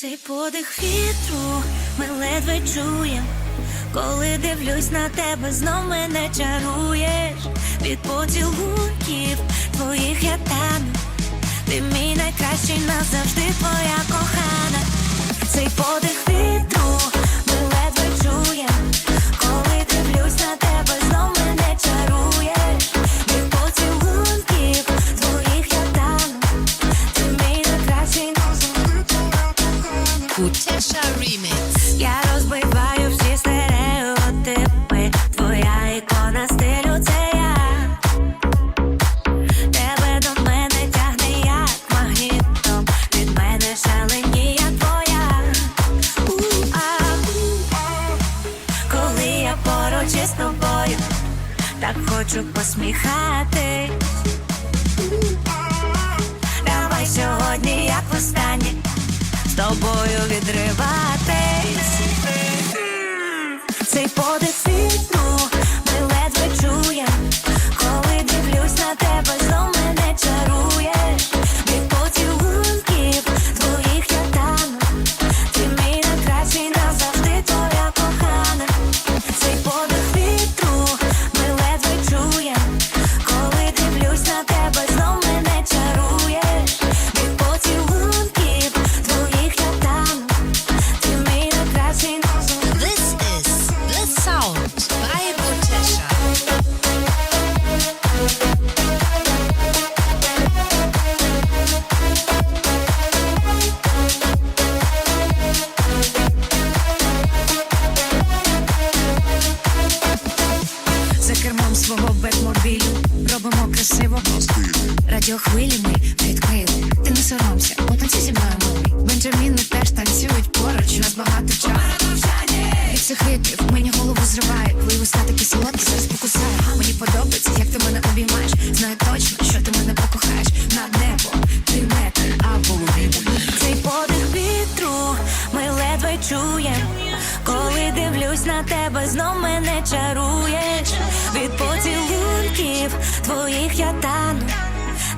Цей подих вітру ми ледве чуєм, коли дивлюсь на тебе, знов мене чаруєш від поцілунків твоїх я тану. Ти мій найкращий назавжди твоя кохана. Цей подих Кутеша Я розбиваю всі стереотипи. Твоя ікона стилю це. Тебе до мене тягне як магнітом. Від мене шаленіє твоя. Коли я поруч із тобою, так хочу посміхатись. Тобою відриватись. Цей подих красиво. Радіохвилі ми відкрили Ти не соромся, потанці зі мною Бенджаміни теж танцюють поруч, у нас багато часу. Від цих ритмів мені голову зриває. Твої вуста такі солодкі, зараз покусаю Мені подобається, як ти мене обіймаєш. Знаю точно, що ти мене покохаєш. Над небом, ти метр, а в голові Цей подих вітру ми ледве чуєм. Коли дивлюсь на тебе, знов мене чаруєш Від поцілунків твоїх я тану.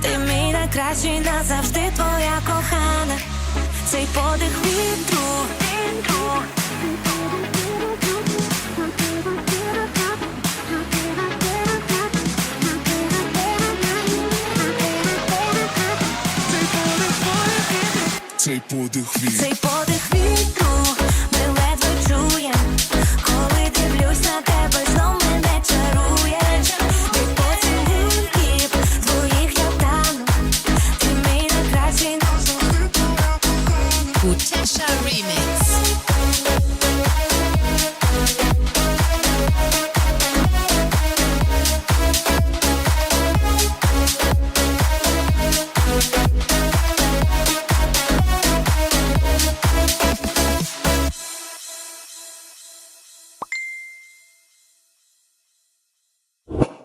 Ти мій найкращий назавжди твоя кохана. Цей подих вітру Цей подих він Цей